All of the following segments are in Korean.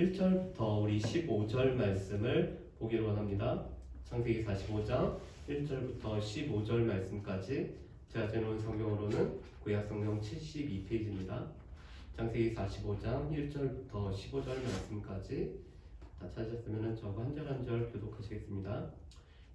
1절부터 우리 15절 말씀을 보기로 합니다. 창세기 45장 1절부터 15절 말씀까지 제가 제놓은 성경으로는 구약 성경 72페이지입니다. 창세기 45장 1절부터 15절 말씀까지 다 찾으셨으면 저거 한절 한 절 교독하시겠습니다.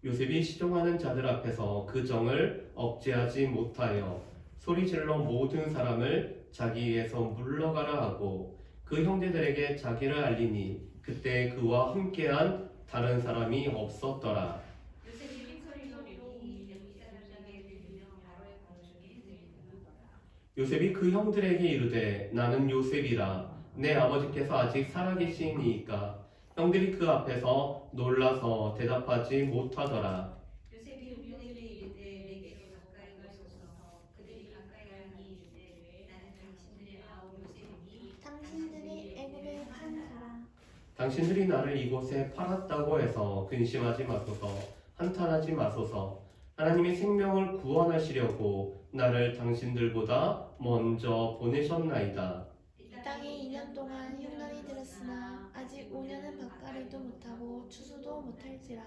요셉이 시종하는 자들 앞에서 그 정을 억제하지 못하여 소리질러 모든 사람을 자기에서 물러가라 하고 그 형제들에게 자기를 알리니 그때 그와 함께한 다른 사람이 없었더라. 요셉이 큰 소리로 여기 사람에게 들리며 바로의 공중에 들리더라. 요셉이 그 형들에게 이르되 나는 요셉이라 내 아버지께서 아직 살아계시니까 형들이 그 앞에서 놀라서 대답하지 못하더라. 요셉이 형들에게 이르되 내게로 가까이 가소서 그들이 가까이 가니 이르되 나는 당신들의 아우 요셉이니 당신들이 애굽에 판 자라 당신들이 나를 이곳에 팔았다고 해서 근심하지 마소서 한탄하지 마소서 하나님이 생명을 구원하시려고 나를 당신들보다 먼저 보내셨나이다. 이 땅에 2년 동안 흉년이 들었으나 아직 5년은 밭가리도 못하고 추수도 못할지라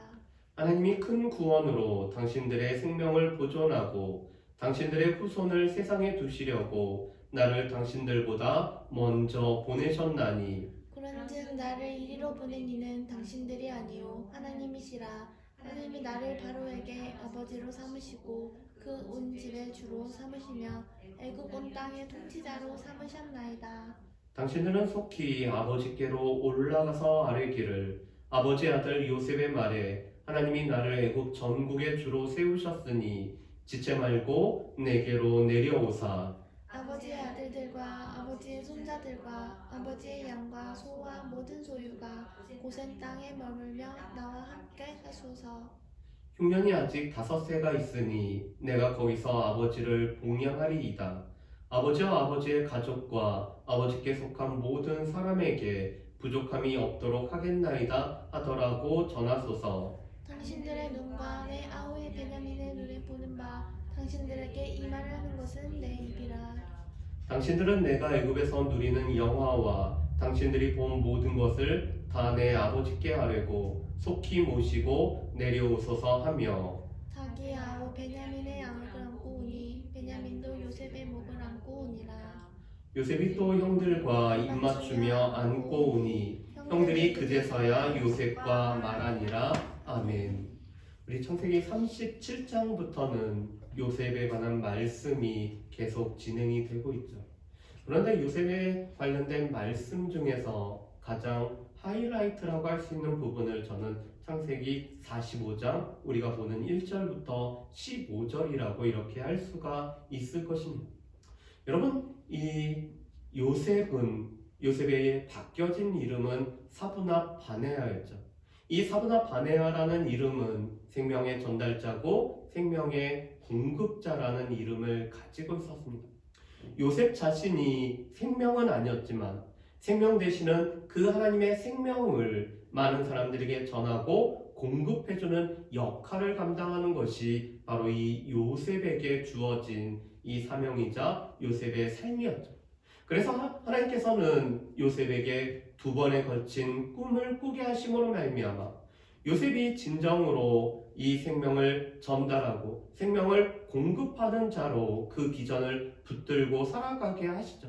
하나님이 큰 구원으로 당신들의 생명을 보존하고 당신들의 후손을 세상에 두시려고 나를 당신들보다 먼저 보내셨나니 그런즉 나를 이리로 보낸 이는 당신들이 아니요 하나님이시라. 하나님이 나를 바로에게 아버지로 삼으시고 그 온 집의 주로 삼으시며 애굽 온 땅의 통치자로 삼으셨나이다. 당신들은 속히 아버지께로 올라가서 아뢰기를 아버지 아들 요셉의 말에 하나님이 나를 애굽 전국의 주로 세우셨으니 지체 말고 내게로 내려오사. 아버지의 아들들과 아버지의 손자들과 아버지의 양과 소와 모든 소유가 고센 땅에 머물며 나와 함께 하소서. 흉년이 아직 다섯 세가 있으니 내가 거기서 아버지를 봉양하리이다. 아버지와 아버지의 가족과 아버지께 속한 모든 사람에게 부족함이 없도록 하겠나이다 하더라고 전하소서. 당신들의 눈과 내 아우의 베냐민의 눈에 보는 바 당신들에게 이 말을 하는 것은 내 입이라. 당신들은 내가 애굽에서 누리는 영화와 당신들이 본 모든 것을 다 내 아버지께 아뢰고 속히 모시고 내려오소서 하며 자기 아우 베냐민의 양을 안고 오니 베냐민도 요셉의 목을 안고 오니라. 요셉이 또 형들과 입맞추며 안고 오니 형들이 그제서야 요셉과 말하니라 아멘. 우리 창세기 37장부터는 요셉에 관한 말씀이 계속 진행이 되고 있죠. 그런데 요셉에 관련된 말씀 중에서 가장 하이라이트라고 할 수 있는 부분을 저는 창세기 45장 우리가 보는 1절부터 15절이라고 이렇게 할 수가 있을 것입니다. 여러분 이 요셉은 요셉의 바뀌어진 이름은 사브나 바네아였죠. 이 사브나 바네아라는 이름은 생명의 전달자고 생명의 공급자라는 이름을 가지고 있었습니다. 요셉 자신이 생명은 아니었지만 생명 대신은 그 하나님의 생명을 많은 사람들에게 전하고 공급해주는 역할을 감당하는 것이 바로 이 요셉에게 주어진 이 사명이자 요셉의 삶이었죠. 그래서 하- 하나님께서는 요셉에게 두 번에 걸친 꿈을 꾸게 하심으로 말미암아 요셉이 진정으로 이 생명을 전달하고 생명을 공급하는 자로 그 비전을 붙들고 살아가게 하시죠.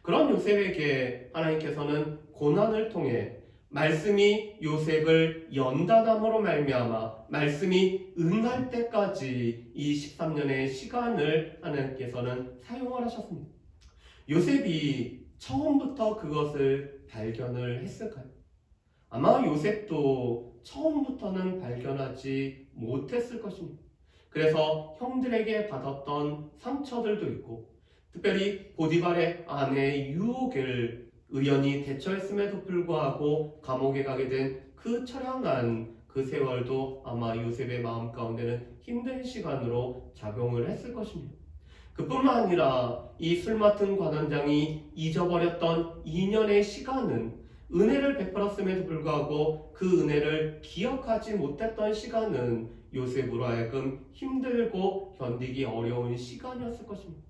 그런 요셉에게 하나님께서는 고난을 통해 말씀이 요셉을 연단함으로 말미암아 말씀이 응할 때까지 이 13년의 시간을 하나님께서는 사용을 하셨습니다. 요셉이 처음부터 그것을 발견을 했을까요? 아마 요셉도 처음부터는 발견하지 못했을 것입니다. 그래서 형들에게 받았던 상처들도 있고 특별히 보디발의 아내의 유혹을 의연히 대처했음에도 불구하고 감옥에 가게 된 그 처량한 그 세월도 아마 요셉의 마음 가운데는 힘든 시간으로 작용을 했을 것입니다. 그뿐만 아니라 이 술 맡은 관원장이 잊어버렸던 2년의 시간은 은혜를 베풀었음에도 불구하고 그 은혜를 기억하지 못했던 시간은 요셉으로 하여금 힘들고 견디기 어려운 시간이었을 것입니다.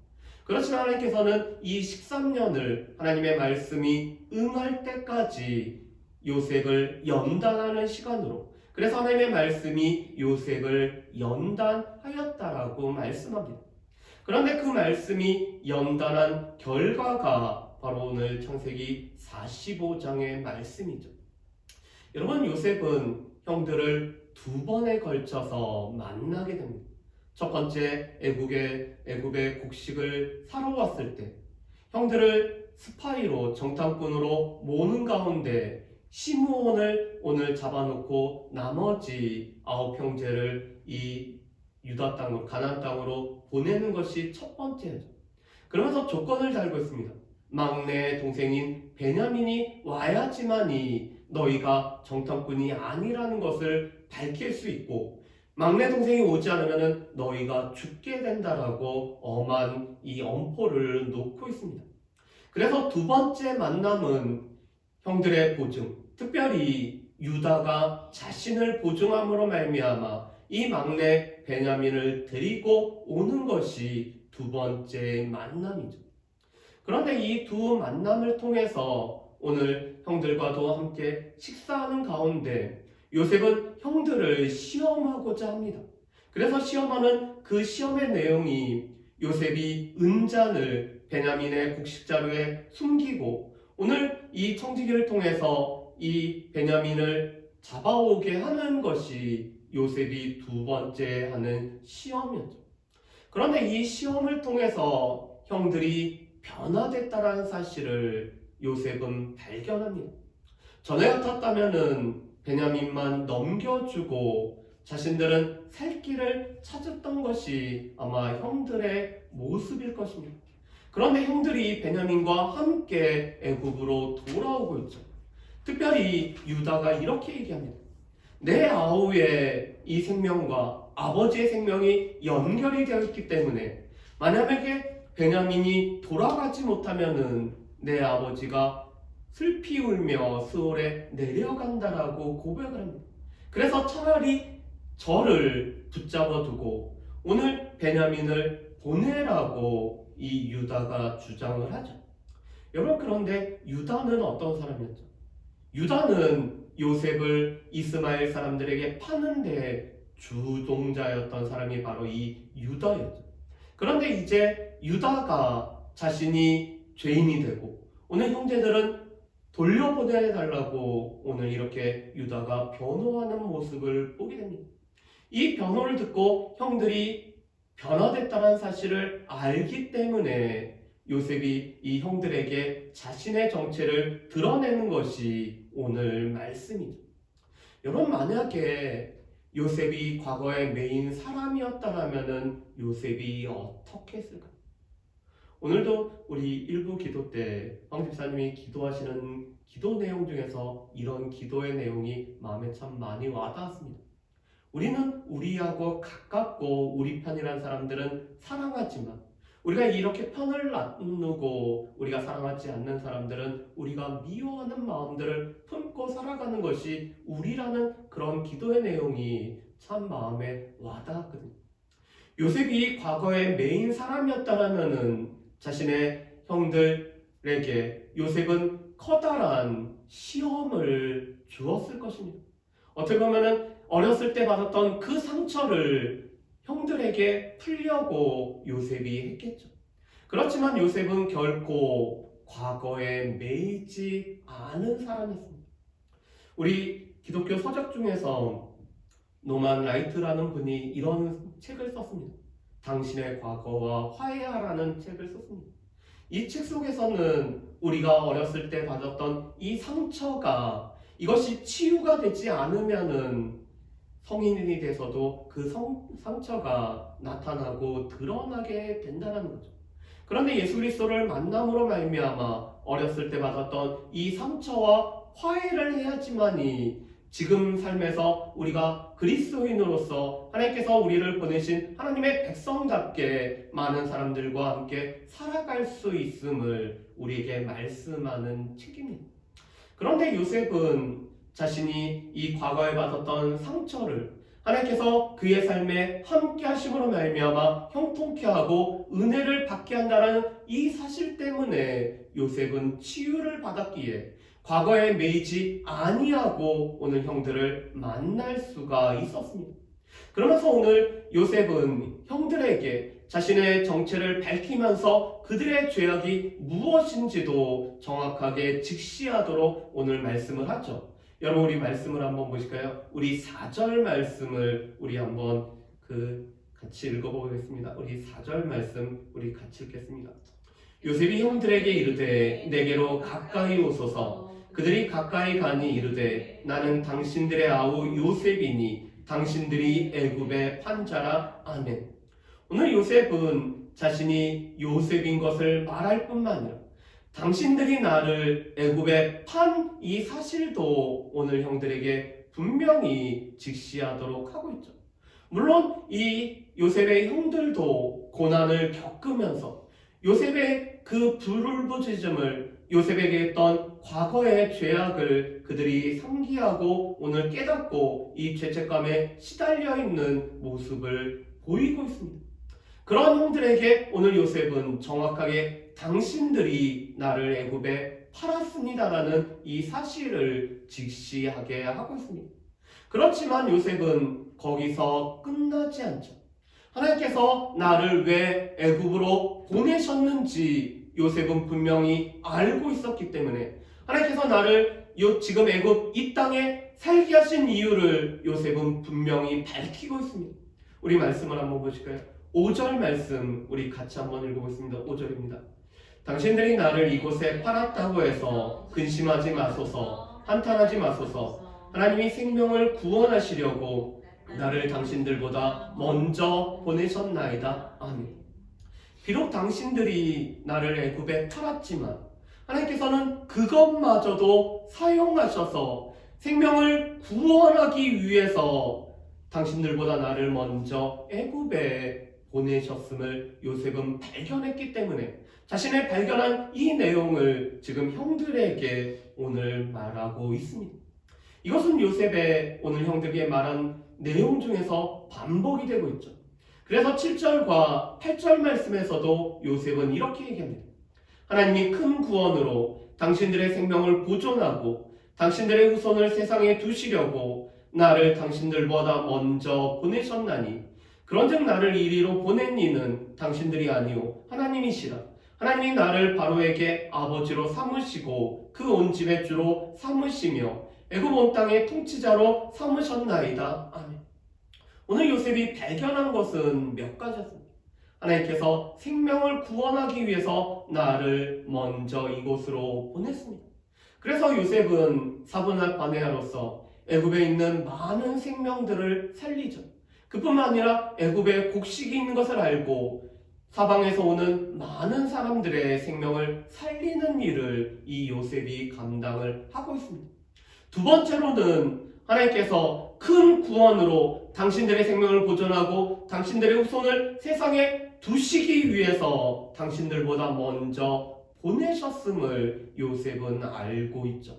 그렇지만 하나님께서는 이 13년을 하나님의 말씀이 응할 때까지 요셉을 연단하는 시간으로 그래서 하나님의 말씀이 요셉을 연단하였다라고 말씀합니다. 그런데 그 말씀이 연단한 결과가 바로 오늘 창세기 45장의 말씀이죠. 여러분 요셉은 형들을 두 번에 걸쳐서 만나게 됩니다. 첫 번째 애국의 애굽의 곡식을 사러 왔을 때 형들을 스파이로 정탐꾼으로 모는 가운데 시므온을 오늘 잡아놓고 나머지 아홉 형제를 이 유다 땅으로 가나안 땅으로 보내는 것이 첫 번째죠. 그러면서 조건을 달고 있습니다. 막내 동생인 베냐민이 와야지만이 너희가 정탐꾼이 아니라는 것을 밝힐 수 있고 막내 동생이 오지 않으면 너희가 죽게 된다라고 엄한 이 엄포를 놓고 있습니다. 그래서 두 번째 만남은 형들의 보증, 특별히 유다가 자신을 보증함으로 말미암아 이 막내 베냐민을 데리고 오는 것이 두 번째 만남이죠. 그런데 이 두 만남을 통해서 오늘 형들과도 함께 식사하는 가운데 요셉은 형들을 시험하고자 합니다. 그래서 시험하는 그 시험의 내용이 요셉이 은잔을 베냐민의 곡식자루에 숨기고 오늘 이 청지기를 통해서 이 베냐민을 잡아오게 하는 것이 요셉이 두 번째 하는 시험이었죠. 그런데 이 시험을 통해서 형들이 변화됐다라는 사실을 요셉은 발견합니다. 전에 같았다면은 베냐민만 넘겨주고 자신들은 살 길을 찾았던 것이 아마 형들의 모습일 것입니다. 그런데 형들이 베냐민과 함께 애굽으로 돌아오고 있죠. 특별히 유다가 이렇게 얘기합니다. 내 아우의 이 생명과 아버지의 생명이 연결이 되어 있기 때문에 만약에 베냐민이 돌아가지 못하면은 내 아버지가 슬피 울며 수월에 내려간다라고 고백을 합니다. 그래서 차라리 저를 붙잡아 두고 오늘 베냐민을 보내라고 이 유다가 주장을 하죠. 여러분 그런데 유다는 어떤 사람이었죠? 유다는 요셉을 이스마엘 사람들에게 파는데 주동자였던 사람이 바로 이 유다였죠. 그런데 이제 유다가 자신이 죄인이 되고 오늘 형제들은 돌려보내달라고 오늘 이렇게 유다가 변호하는 모습을 보게 됩니다. 이 변호를 듣고 형들이 변화됐다는 사실을 알기 때문에 요셉이 이 형들에게 자신의 정체를 드러내는 것이 오늘 말씀이죠. 여러분 만약에 요셉이 과거의 메인 사람이었다라면은 요셉이 어떻게 했을까? 오늘도 우리 일부 기도 때 황 집사님이 기도하시는 기도 내용 중에서 이런 기도의 내용이 마음에 참 많이 와닿았습니다. 우리는 우리하고 가깝고 우리 편이란 사람들은 사랑하지만 우리가 이렇게 편을 나누고 우리가 사랑하지 않는 사람들은 우리가 미워하는 마음들을 품고 살아가는 것이 우리라는 그런 기도의 내용이 참 마음에 와닿았거든요. 요셉이 과거의 메인 사람이었다라면은 자신의 형들에게 요셉은 커다란 시험을 주었을 것입니다. 어떻게 보면은 어렸을 때 받았던 그 상처를 형들에게 풀려고 요셉이 했겠죠. 그렇지만 요셉은 결코 과거에 매이지 않은 사람이었습니다. 우리 기독교 서적 중에서 노만 라이트라는 분이 이런 책을 썼습니다. 당신의 과거와 화해하라는 책을 썼습니다. 이 책 속에서는 우리가 어렸을 때 받았던 이 상처가 이것이 치유가 되지 않으면은 성인이 돼서도 그 성, 상처가 나타나고 드러나게 된다는 거죠. 그런데 예수 그리스도를 만남으로 말미암아 어렸을 때 받았던 이 상처와 화해를 해야지만이 지금 삶에서 우리가 그리스도인으로서 하나님께서 우리를 보내신 하나님의 백성답게 많은 사람들과 함께 살아갈 수 있음을 우리에게 말씀하는 책입니다. 그런데 요셉은 자신이 이 과거에 받았던 상처를 하나님께서 그의 삶에 함께 하심으로 말미암아 형통케 하고 은혜를 받게 한다는 이 사실 때문에 요셉은 치유를 받았기에 과거에 매이지 아니하고 오늘 형들을 만날 수가 있었습니다. 그러면서 오늘 요셉은 형들에게 자신의 정체를 밝히면서 그들의 죄악이 무엇인지도 정확하게 직시하도록 오늘 말씀을 하죠. 여러분 우리 말씀을 한번 보실까요? 우리 4절 말씀을 우리 한번 그 같이 읽어보겠습니다. 우리 4절 말씀 우리 같이 읽겠습니다. 요셉이 형들에게 이르되 내게로 가까이 오소서 그들이 가까이 가니 이르되 나는 당신들의 아우 요셉이니 당신들이 애굽의 판자라 아멘. 오늘 요셉은 자신이 요셉인 것을 말할 뿐만 아니라 당신들이 나를 애굽에 판 이 사실도 오늘 형들에게 분명히 직시하도록 하고 있죠. 물론 이 요셉의 형들도 고난을 겪으면서 요셉의 그 불울부짖음을 요셉에게 했던 과거의 죄악을 그들이 상기하고 오늘 깨닫고 이 죄책감에 시달려 있는 모습을 보이고 있습니다. 그런 형들에게 오늘 요셉은 정확하게 당신들이 나를 애굽에 팔았습니다라는 이 사실을 직시하게 하고 있습니다. 그렇지만 요셉은 거기서 끝나지 않죠. 하나님께서 나를 왜 애굽으로 보내셨는지 요셉은 분명히 알고 있었기 때문에 하나님께서 나를 요 지금 애굽 이 땅에 살게 하신 이유를 요셉은 분명히 밝히고 있습니다. 우리 말씀을 한번 보실까요? 5절 말씀 우리 같이 한번 읽어보겠습니다. 5절입니다. 당신들이 나를 이곳에 팔았다고 해서 근심하지 마소서 한탄하지 마소서 하나님이 생명을 구원하시려고 나를 당신들보다 먼저 보내셨나이다. 아멘. 비록 당신들이 나를 애굽에 팔았지만 하나님께서는 그것마저도 사용하셔서 생명을 구원하기 위해서 당신들보다 나를 먼저 애굽에 보내셨음을 요셉은 발견했기 때문에 자신의 발견한 이 내용을 지금 형들에게 오늘 말하고 있습니다. 이것은 요셉의 오늘 형들에게 말한 내용 중에서 반복이 되고 있죠. 그래서 7절과 8절 말씀에서도 요셉은 이렇게 얘기합니다. 하나님이 큰 구원으로 당신들의 생명을 보존하고 당신들의 후손을 세상에 두시려고 나를 당신들보다 먼저 보내셨나니 그런즉 나를 이리로 보낸 이는 당신들이 아니오 하나님이시라 하나님이 나를 바로에게 아버지로 삼으시고 그 온 집의 주로 삼으시며 애굽 온 땅의 통치자로 삼으셨나이다. 아멘. 오늘 요셉이 발견한 것은 몇 가지였습니다. 하나님께서 생명을 구원하기 위해서 나를 먼저 이곳으로 보냈습니다. 그래서 요셉은 사분할 바네아로서 애굽에 있는 많은 생명들을 살리죠. 그뿐만 아니라 애굽에 곡식이 있는 것을 알고 사방에서 오는 많은 사람들의 생명을 살리는 일을 이 요셉이 감당을 하고 있습니다. 두 번째로는 하나님께서 큰 구원으로 당신들의 생명을 보존하고 당신들의 후손을 세상에 두시기 위해서 당신들보다 먼저 보내셨음을 요셉은 알고 있죠.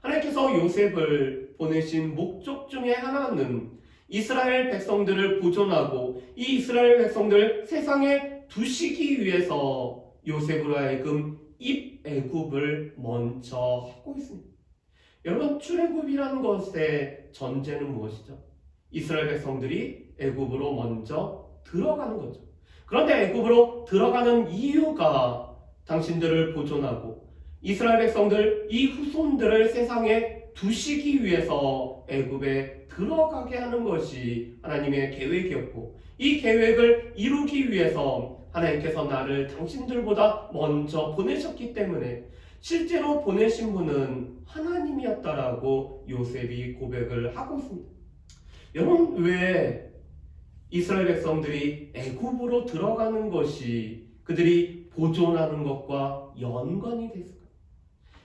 하나님께서 요셉을 보내신 목적 중에 하나는 이스라엘 백성들을 보존하고 이 이스라엘 백성들을 세상에 두시기 위해서 요셉으로 하여금 입애굽을 먼저 하고 있습니다. 여러분 출애굽이라는 것의 전제는 무엇이죠? 이스라엘 백성들이 애굽으로 먼저 들어가는 거죠. 그런데 애굽으로 들어가는 이유가 당신들을 보존하고 이스라엘 백성들 이 후손들을 세상에 두시기 위해서 애굽에 들어가게 하는 것이 하나님의 계획이었고 이 계획을 이루기 위해서 하나님께서 나를 당신들보다 먼저 보내셨기 때문에 실제로 보내신 분은 하나님이었다라고 요셉이 고백을 하고 있습니다. 여러분 왜 이스라엘 백성들이 애굽으로 들어가는 것이 그들이 보존하는 것과 연관이 됐을까요?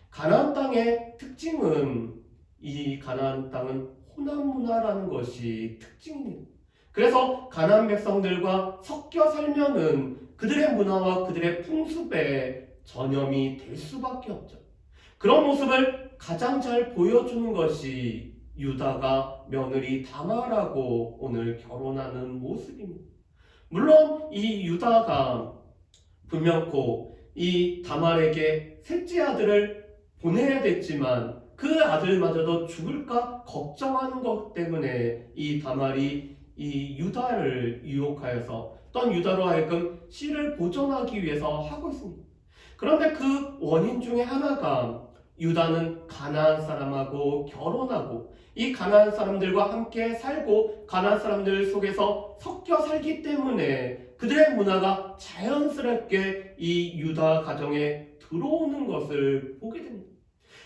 가나안 땅의 특징은 이 가나안 땅은 호남 문화라는 것이 특징입니다. 그래서 가나안 백성들과 섞여 살면은 그들의 문화와 그들의 풍습에 전염이 될 수밖에 없죠. 그런 모습을 가장 잘 보여주는 것이 유다가 며느리 다마라고 오늘 결혼하는 모습입니다. 물론 이 유다가 분명코 이 다말에게 셋째 아들을 보내야 됐지만 그 아들마저도 죽을까 걱정하는 것 때문에 이 다말이 이 유다를 유혹하여서 또한 유다로 하여금 씨를 보존하기 위해서 하고 있습니다. 그런데 그 원인 중에 하나가 유다는 가나안 사람하고 결혼하고 이 가나안 사람들과 함께 살고 가나안 사람들 속에서 섞여 살기 때문에 그들의 문화가 자연스럽게 이 유다 가정에 들어오는 것을 보게 됩니다.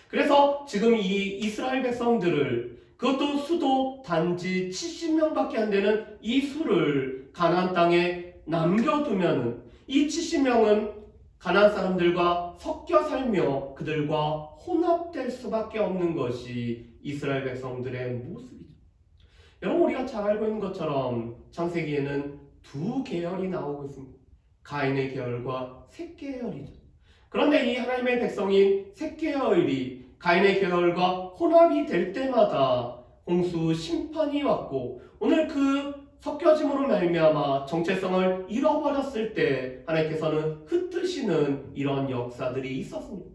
그래서 지금 이 이스라엘 백성들을 그것도 수도 단지 70명밖에 안 되는 이 수를 가나안 땅에 남겨두면은 이 70명은 가나안 사람들과 섞여 살며 그들과 혼합될 수밖에 없는 것이 이스라엘 백성들의 모습이죠. 여러분 우리가 잘 알고 있는 것처럼 창세기에는 두 계열이 나오고 있습니다. 가인의 계열과 셋 계열이죠. 그런데 이 하나님의 백성인 셋 계열이 가인의 계열과 혼합이 될 때마다 홍수 심판이 왔고 오늘 그 섞여짐으로 말미암아 정체성을 잃어버렸을 때 하나님께서는 흩으시는 이런 역사들이 있었습니다.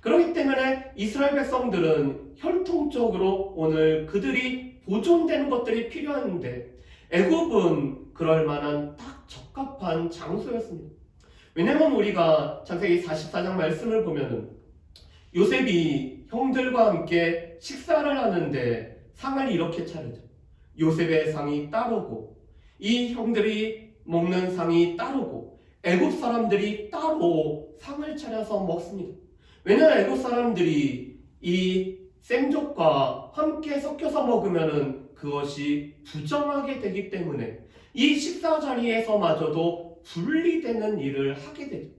그렇기 때문에 이스라엘 백성들은 혈통적으로 오늘 그들이 보존되는 것들이 필요한데 애굽은 그럴 만한 딱 적합한 장소였습니다. 왜냐하면 우리가 창세기 44장 말씀을 보면은 요셉이 형들과 함께 식사를 하는데 상을 이렇게 차리죠. 요셉의 상이 따르고 이 형들이 먹는 상이 따르고 애굽 사람들이 따로 상을 차려서 먹습니다. 왜냐하면 애굽 사람들이 이 생족과 함께 섞여서 먹으면은 그것이 부정하게 되기 때문에 이 식사 자리에서마저도 분리되는 일을 하게 되죠.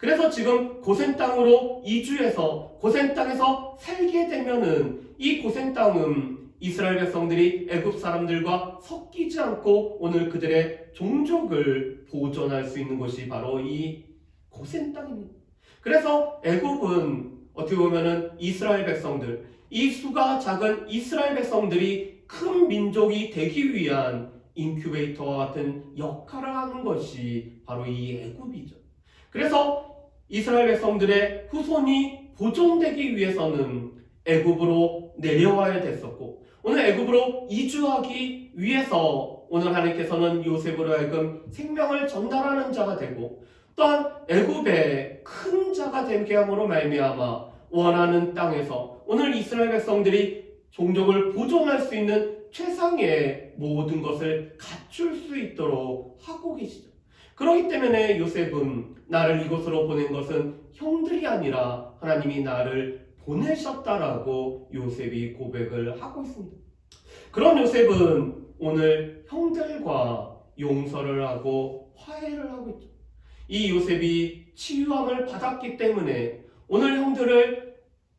그래서 지금 고센 땅으로 이주해서 고센 땅에서 살게 되면은 이 고센 땅은 이스라엘 백성들이 애굽 사람들과 섞이지 않고 오늘 그들의 종족을 보존할 수 있는 곳이 바로 이 고센 땅입니다. 그래서 애굽은 어떻게 보면은 이스라엘 백성들, 이 수가 작은 이스라엘 백성들이 큰 민족이 되기 위한 인큐베이터와 같은 역할을 하는 것이 바로 이 애굽이죠. 그래서 이스라엘 백성들의 후손이 보존되기 위해서는 애굽으로 내려와야 됐었고 오늘 애굽으로 이주하기 위해서 오늘 하나님께서는 요셉으로 하여금 생명을 전달하는 자가 되고 또한 애굽의 큰 자가 되게 함으로 말미암아 원하는 땅에서 오늘 이스라엘 백성들이 종족을 보존할 수 있는 최상의 모든 것을 갖출 수 있도록 하고 계시죠. 그렇기 때문에 요셉은 나를 이곳으로 보낸 것은 형들이 아니라 하나님이 나를 보내셨다라고 요셉이 고백을 하고 있습니다. 그런 요셉은 오늘 형들과 용서를 하고 화해를 하고 있죠. 이 요셉이 치유함을 받았기 때문에 오늘 형들을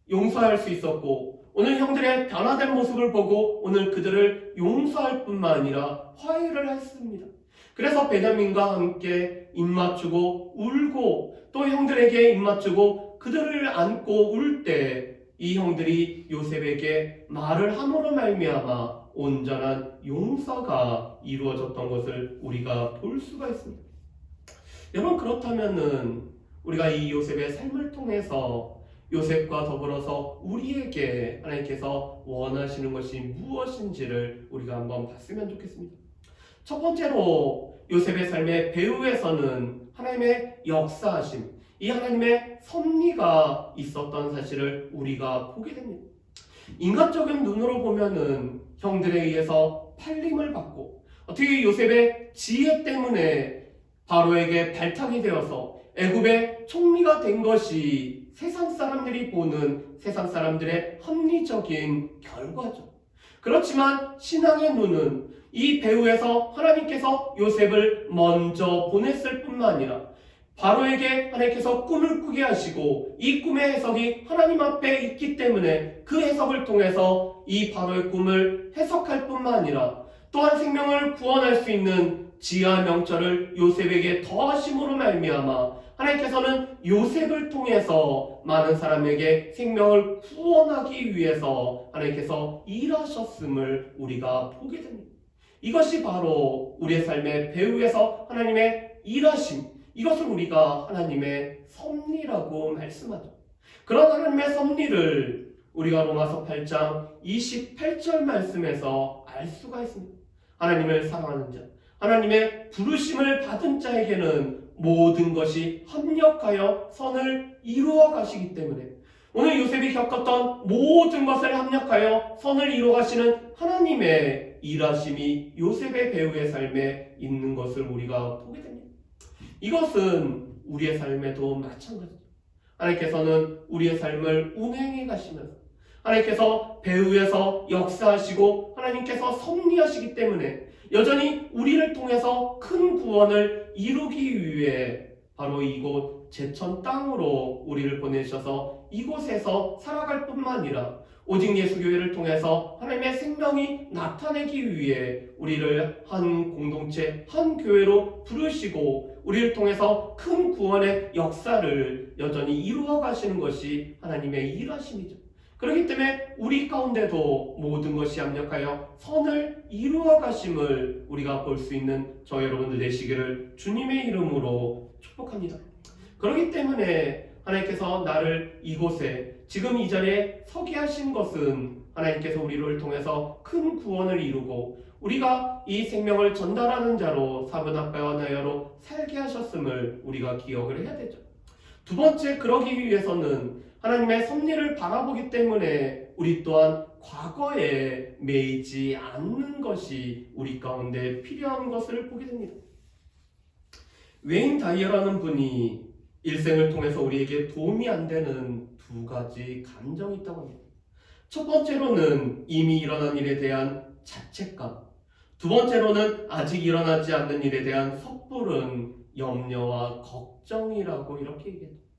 용서할 수 있었고 오늘 형들의 변화된 모습을 보고 오늘 그들을 용서할 뿐만 아니라 화해를 했습니다. 그래서 베냐민과 함께 입맞추고 울고 또 형들에게 입맞추고 그들을 안고 울 때 이 형들이 요셉에게 말을 함으로 말미암아 온전한 용서가 이루어졌던 것을 우리가 볼 수가 있습니다. 여러분 그렇다면은 우리가 이 요셉의 삶을 통해서 요셉과 더불어서 우리에게 하나님께서 원하시는 것이 무엇인지를 우리가 한번 봤으면 좋겠습니다. 첫 번째로 요셉의 삶의 배후에서는 하나님의 역사하심, 이 하나님의 섭리가 있었던 사실을 우리가 보게 됩니다. 인간적인 눈으로 보면은 형들에 의해서 팔림을 받고 어떻게 요셉의 지혜 때문에 바로에게 발탁이 되어서 애굽의 총리가 된 것이 세상 사람들이 보는 세상 사람들의 합리적인 결과죠. 그렇지만 신앙의 눈은 이 배후에서 하나님께서 요셉을 먼저 보냈을 뿐만 아니라 바로에게 하나님께서 꿈을 꾸게 하시고 이 꿈의 해석이 하나님 앞에 있기 때문에 그 해석을 통해서 이 바로의 꿈을 해석할 뿐만 아니라 또한 생명을 구원할 수 있는 지하 명철을 요셉에게 더하심으로 말미암아 하나님께서는 요셉을 통해서 많은 사람에게 생명을 구원하기 위해서 하나님께서 일하셨음을 우리가 보게 됩니다. 이것이 바로 우리의 삶의 배후에서 하나님의 일하심, 이것을 우리가 하나님의 섭리라고 말씀하죠. 그런 하나님의 섭리를 우리가 로마서 8장 28절 말씀에서 알 수가 있습니다. 하나님을 사랑하는 자, 하나님의 부르심을 받은 자에게는 모든 것이 합력하여 선을 이루어 가시기 때문에 오늘 요셉이 겪었던 모든 것을 합력하여 선을 이루어 가시는 하나님의 일하심이 요셉의 배우의 삶에 있는 것을 우리가 보게 됩니다. 이것은 우리의 삶에도 마찬가지죠. 하나님께서는 우리의 삶을 운행해 가시면서 하나님께서 배후에서 역사하시고 하나님께서 섭리하시기 때문에 여전히 우리를 통해서 큰 구원을 이루기 위해 바로 이곳 제천 땅으로 우리를 보내셔서 이곳에서 살아갈 뿐만 아니라 오직 예수교회를 통해서 하나님의 생명이 나타내기 위해 우리를 한 공동체, 한 교회로 부르시고 우리를 통해서 큰 구원의 역사를 여전히 이루어 가시는 것이 하나님의 일하심이죠. 그렇기 때문에 우리 가운데도 모든 것이 합력하여 선을 이루어 가심을 우리가 볼 수 있는 저 여러분들 되시기를 주님의 이름으로 축복합니다. 그렇기 때문에 하나님께서 나를 이곳에 지금 이 자리에 서게 하신 것은 하나님께서 우리를 통해서 큰 구원을 이루고 우리가 이 생명을 전달하는 자로 사분학과와 나여로 살게 하셨음을 우리가 기억을 해야 되죠. 두 번째 그러기 위해서는 하나님의 섭리를 바라보기 때문에 우리 또한 과거에 매이지 않는 것이 우리 가운데 필요한 것을 보게 됩니다. 웨인 다이어라는 분이 일생을 통해서 우리에게 도움이 안 되는 두 가지 감정이 있다고 합니다. 첫 번째로는 이미 일어난 일에 대한 자책감, 두 번째로는 아직 일어나지 않는 일에 대한 섣부른 염려와 걱정이라고 이렇게 얘기해요.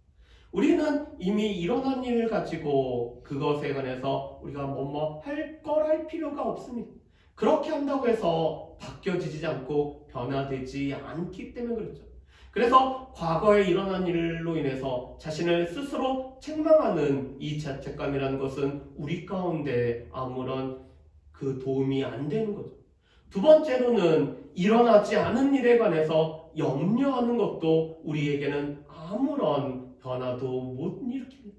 우리는 이미 일어난 일을 가지고 그것에 관해서 우리가 뭐뭐 할 걸 할 필요가 없습니다. 그렇게 한다고 해서 바뀌어지지 않고 변화되지 않기 때문에 그렇죠. 그래서 과거에 일어난 일로 인해서 자신을 스스로 책망하는 이 자책감이라는 것은 우리 가운데 아무런 그 도움이 안 되는 거죠. 두 번째로는 일어나지 않은 일에 관해서 염려하는 것도 우리에게는 아무런 변화도 못 일으킵니다.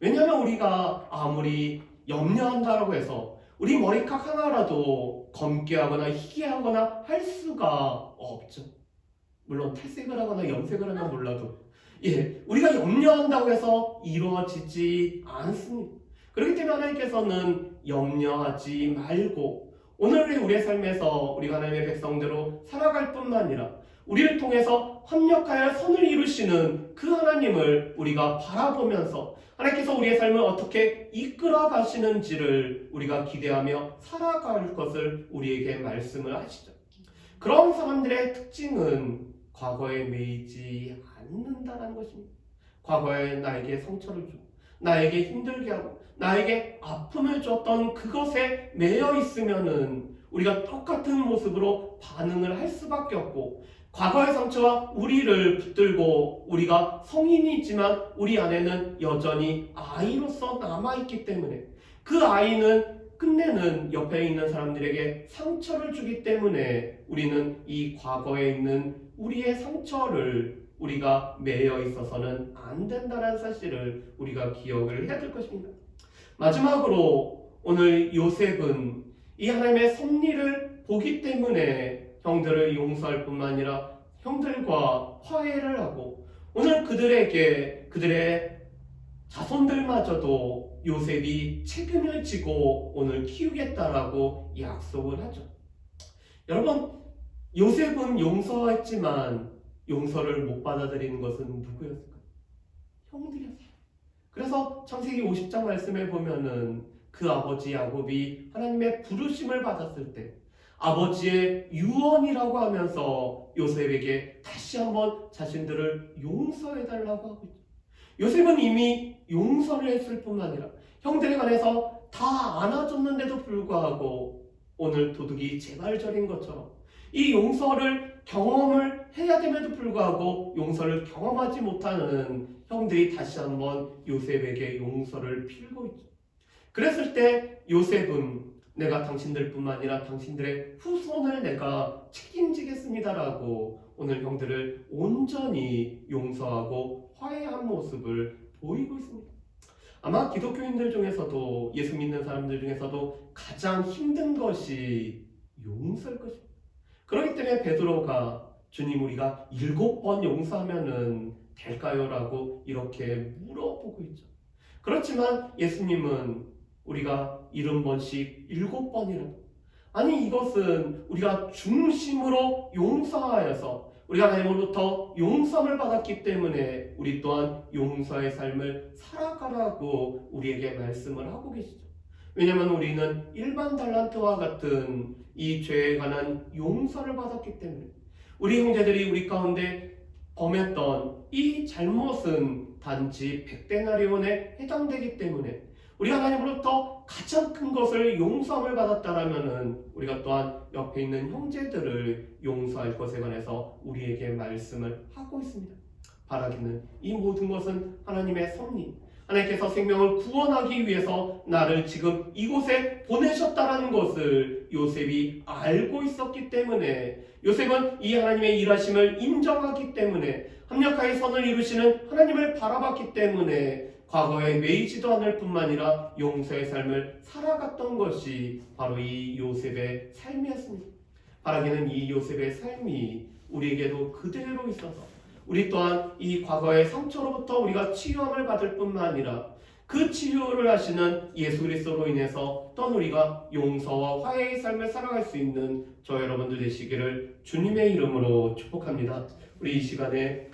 왜냐하면 우리가 아무리 염려한다라고 해서 우리 머리카락 하나라도 검게 하거나 희게 하거나 할 수가 없죠. 물론 탈색을 하거나 염색을 하나 몰라도 예, 우리가 염려한다고 해서 이루어지지 않습니다. 그렇기 때문에 하나님께서는 염려하지 말고 오늘의 우리의 삶에서 우리가 하나님의 백성대로 살아갈 뿐만 아니라 우리를 통해서 합력하여 선을 이루시는 그 하나님을 우리가 바라보면서 하나님께서 우리의 삶을 어떻게 이끌어 가시는지를 우리가 기대하며 살아갈 것을 우리에게 말씀을 하시죠. 그런 사람들의 특징은 과거에 매이지 않는다는 것입니다. 과거에 나에게 상처를 주고 나에게 힘들게 하고 나에게 아픔을 줬던 그것에 매여 있으면은 우리가 똑같은 모습으로 반응을 할 수밖에 없고 과거의 상처와 우리를 붙들고 우리가 성인이지만 우리 안에는 여전히 아이로서 남아있기 때문에 그 아이는 끝내는 옆에 있는 사람들에게 상처를 주기 때문에 우리는 이 과거에 있는 우리의 상처를 우리가 매여 있어서는 안 된다는 사실을 우리가 기억을 해야 될 것입니다. 마지막으로 오늘 요셉은 이 하나님의 섭리를 보기 때문에 형들을 용서할 뿐만 아니라 형들과 화해를 하고 오늘 그들에게 그들의 자손들마저도 요셉이 책임을 지고 오늘 키우겠다라고 약속을 하죠. 여러분 요셉은 용서했지만 용서를 못 받아들이는 것은 누구였을까요? 형들이었어요. 그래서 창세기 50장 말씀에 보면은 그 아버지 야곱이 하나님의 부르심을 받았을 때 아버지의 유언이라고 하면서 요셉에게 다시 한번 자신들을 용서해 달라고 하고 있죠. 요셉은 이미 용서를 했을 뿐만 아니라 형들에 관해서 다 안아줬는데도 불구하고 오늘 도둑이 재발절인 것처럼 이 용서를 경험을 해야 됨에도 불구하고 용서를 경험하지 못하는 형들이 다시 한번 요셉에게 용서를 필고 있죠. 그랬을 때 요셉은 내가 당신들뿐만 아니라 당신들의 후손을 내가 책임지겠습니다라고 오늘 형들을 온전히 용서하고 화해한 모습을 보이고 있습니다. 아마 기독교인들 중에서도 예수 믿는 사람들 중에서도 가장 힘든 것이 용서일 것입니다. 그렇기 때문에 베드로가 주님 우리가 일곱 번 용서하면은 될까요?라고 이렇게 물어보고 있죠. 그렇지만 예수님은 우리가 일흔 번씩 일곱 번이라도 아니 이것은 우리가 중심으로 용서하여서 우리가 하나님으로부터 용서를 받았기 때문에 우리 또한 용서의 삶을 살아가라고 우리에게 말씀을 하고 계시죠. 왜냐하면 우리는 일반 달란트와 같은 이 죄에 관한 용서를 받았기 때문에 우리 형제들이 우리 가운데 범했던 이 잘못은 단지 백데나리온에 해당되기 때문에 우리가 하나님으로부터 가장 큰 것을 용서함을 받았다라면은 우리가 또한 옆에 있는 형제들을 용서할 것에 관해서 우리에게 말씀을 하고 있습니다. 바라기는 이 모든 것은 하나님의 섭리, 하나님께서 생명을 구원하기 위해서 나를 지금 이곳에 보내셨다라는 것을 요셉이 알고 있었기 때문에 요셉은 이 하나님의 일하심을 인정하기 때문에 합력하여 선을 이루시는 하나님을 바라봤기 때문에 과거에 매이지도 않을 뿐만 아니라 용서의 삶을 살아갔던 것이 바로 이 요셉의 삶이었습니다. 바라기는 이 요셉의 삶이 우리에게도 그대로 있어서 우리 또한 이 과거의 상처로부터 우리가 치유함을 받을 뿐만 아니라 그 치유를 하시는 예수 그리스도로 인해서 또한 우리가 용서와 화해의 삶을 살아갈 수 있는 저 여러분들 되시기를 주님의 이름으로 축복합니다. 우리 이 시간에